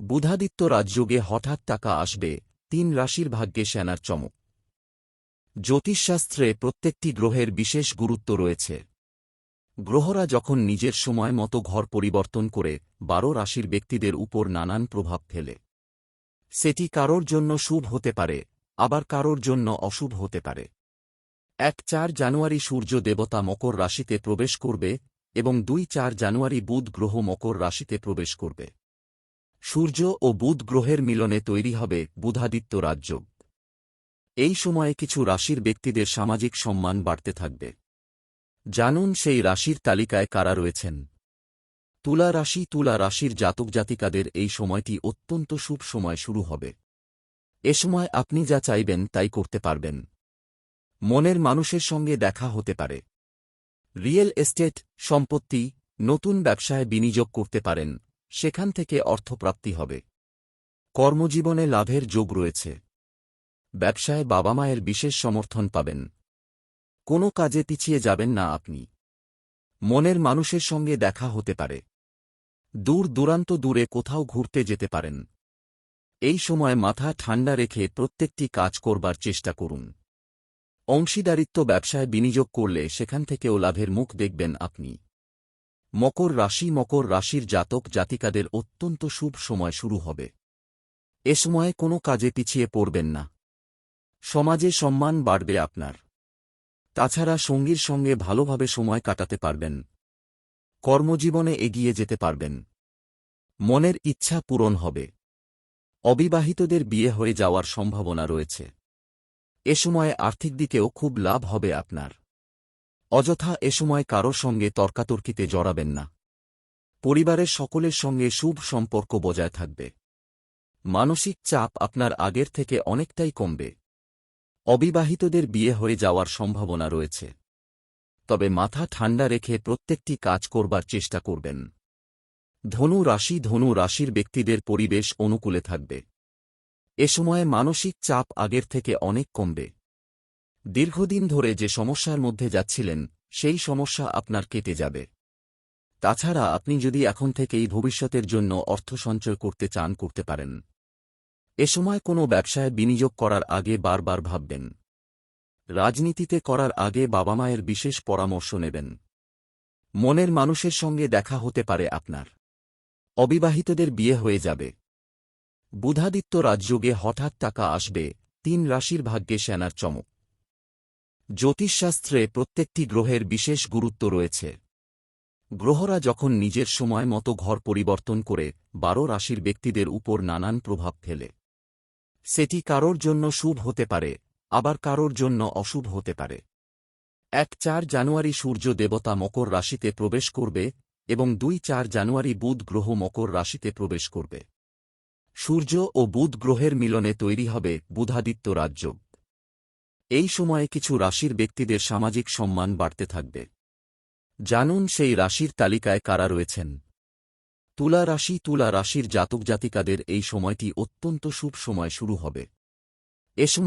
বুধাদিত্য রাজযোগে হঠাৎ টাকা আসবে, তিন রাশির ভাগ্যে সেনার চমক। জ্যোতিষশাস্ত্রে প্রত্যেকটি গ্রহের বিশেষ গুরুত্ব রয়েছে। গ্রহরা যখন নিজের সময় মতো ঘর পরিবর্তন করে বারো রাশির ব্যক্তিদের উপর নানান প্রভাব ফেলে। সেটি কারোর জন্য শুভ হতে পারে, আবার কারোর জন্য অশুভ হতে পারে। এক চার জানুয়ারি সূর্য দেবতা মকর রাশিতে প্রবেশ করবে এবং দুই চার জানুয়ারি বুধ গ্রহ মকর রাশিতে প্রবেশ করবে। সূর্য ও বুধ গ্রহের মিলনে তৈরি হবে বুধাদিত্য রাজযোগ এই সময়ে কিছু রাশির ব্যক্তিদের সামাজিক সম্মান বাড়তে থাকবে। জানুন সেই রাশির তালিকায় কারা রয়েছেন। তুলা রাশি, তুলা রাশির জাতক জাতিকাদের এই সময়টি অত্যন্ত শুভ সময় শুরু হবে। এ সময় আপনি যা চাইবেন তাই করতে পারবেন। মনের মানুষের সঙ্গে দেখা হতে পারে। রিয়েল এস্টেট, সম্পত্তি, নতুন ব্যবসায় বিনিয়োগ করতে পারেন। সেখান থেকে অর্থপ্রাপ্তি হবে। কর্মজীবনে লাভের যোগ রয়েছে। ব্যবসায় বাবা মায়ের বিশেষ সমর্থন পাবেন। কোনো কাজে পিছিয়ে যাবেন না আপনি। মনের মানুষের সঙ্গে দেখা হতে পারে। দূর দূরান্ত দূরে কোথাও ঘুরতে যেতে পারেন। এই সময় মাথা ঠান্ডা রেখে প্রত্যেকটি কাজ করবার চেষ্টা করুন। অংশীদারিত্ব ব্যবসায় বিনিয়োগ করলে সেখান থেকেও লাভের মুখ দেখবেন আপনি। মকর রাশি মকর রাশির জাতক জাতিকাদের অত্যন্ত শুভ সময় শুরু হবে। এ সময়ে কোনো কাজে পিছিয়ে পড়বেন না। সমাজে সম্মান বাড়বে আপনার। তাছাড়া সঙ্গীর সঙ্গে ভালোভাবে সময় কাটাতে পারবেন। কর্মজীবনে এগিয়ে যেতে পারবেন। মনের ইচ্ছা পূরণ হবে। অবিবাহিতদের বিয়ে হয়ে যাওয়ার সম্ভাবনা রয়েছে। এ সময়ে আর্থিক দিকেও খুব লাভ হবে আপনার। অযথা এ সময় কারও সঙ্গে তর্কাতর্কিতে জড়াবেন না। পরিবারের সকলের সঙ্গে শুভ সম্পর্ক বজায় থাকবে। মানসিক চাপ আপনার আগের থেকে অনেকটাই কমবে। অবিবাহিতদের বিয়ে হয়ে যাওয়ার সম্ভাবনা রয়েছে। তবে মাথা ঠান্ডা রেখে প্রত্যেকটি কাজ করবার চেষ্টা করবেন। ধনু রাশি ধনু রাশির ব্যক্তিদের পরিবেশ অনুকূলে থাকবে। এ সময়ে মানসিক চাপ আগের থেকে অনেক কমবে। দীর্ঘদিন ধরে যে সমস্যার মধ্যে যাচ্ছিলেন, সেই সমস্যা আপনার কেটে যাবে। তাছাড়া আপনি যদি এখন থেকেই ভবিষ্যতের জন্য অর্থ সঞ্চয় করতে চান করতে পারেন। এ সময় কোনো ব্যবসায় বিনিয়োগ করার আগে বারবার ভাববেন। রাজনীতিতে করার আগে বাবা মায়ের বিশেষ পরামর্শ নেবেন। মনের মানুষের সঙ্গে দেখা হতে পারে আপনার। অবিবাহিতদের বিয়ে হয়ে যাবে। বুধাদিত্য রাজযোগে হঠাৎ টাকা আসবে, তিন রাশির ভাগ্যে সেনার চমক। জ্যোতিষশাস্ত্রে প্রত্যেকটি গ্রহের বিশেষ গুরুত্ব রয়েছে। গ্রহরা যখন নিজের সময় মতো ঘর পরিবর্তন করে বারো রাশির ব্যক্তিদের উপর নানান প্রভাব ফেলে। সেটি কারোর জন্য শুভ হতে পারে, আবার কারোর জন্য অশুভ হতে পারে। এক চার জানুয়ারি সূর্য দেবতা মকর রাশিতে প্রবেশ করবে এবং দুই চার জানুয়ারি বুধ গ্রহ মকর রাশিতে প্রবেশ করবে। সূর্য ও বুধ গ্রহের মিলনে তৈরি হবে বুধাদিত্য রাজযোগ। এই সময়ে কিছু রাশির ব্যক্তিদের সামাজিক সম্মান বাড়তে থাকবে। জানুন সেই রাশির তালিকায় কারা রয়েছেন। তুলা রাশি, তুলা রাশির জাতক জাতিকাদের এই সময়টি অত্যন্ত শুভ সময় শুরু হবে। এ সময়